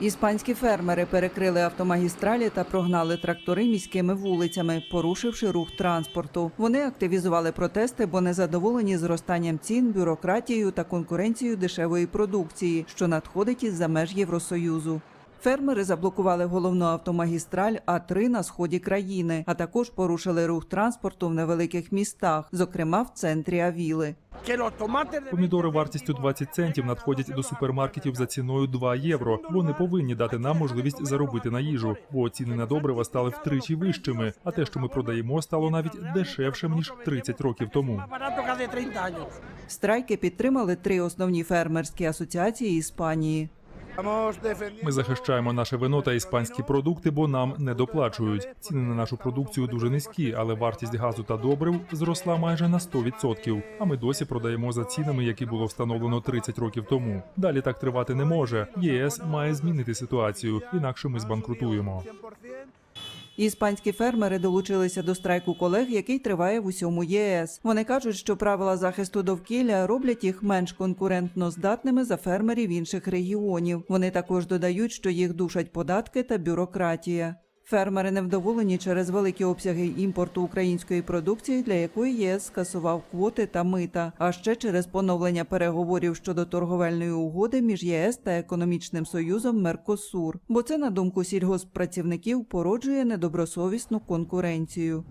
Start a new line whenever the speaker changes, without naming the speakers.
Іспанські фермери перекрили автомагістралі та прогнали трактори міськими вулицями, порушивши рух транспорту. Вони активізували протести, бо незадоволені зростанням цін, бюрократією та конкуренцією дешевої продукції, що надходить із-за меж Євросоюзу. Фермери заблокували головну автомагістраль А3 на сході країни, а також порушили рух транспорту в невеликих містах, зокрема в центрі Авіли.
Помідори вартістю 20 центів надходять до супермаркетів за ціною 2 євро. Вони повинні дати нам можливість заробити на їжу, бо ціни на добрива стали втричі вищими, а те, що ми продаємо, стало навіть дешевшим ніж 30 років тому.
Страйки підтримали три основні фермерські асоціації Іспанії.
Ми захищаємо наше вино та іспанські продукти, бо нам не доплачують. Ціни на нашу продукцію дуже низькі, але вартість газу та добрив зросла майже на 100%. А ми досі продаємо за цінами, які було встановлено 30 років тому. Далі так тривати не може. ЄС має змінити ситуацію, інакше ми збанкрутуємо.
Іспанські фермери долучилися до страйку колег, який триває в усьому ЄС. Вони кажуть, що правила захисту довкілля роблять їх менш конкурентно здатними за фермерів інших регіонів. Вони також додають, що їх душать податки та бюрократія. Фермери невдоволені через великі обсяги імпорту української продукції, для якої єС скасував квоти та мита, а ще через поновлення переговорів щодо торговельної угоди між ЄС та економічним союзом Меркосур. Бо це, на думку сільгосппрацівників, породжує недобросовісну конкуренцію.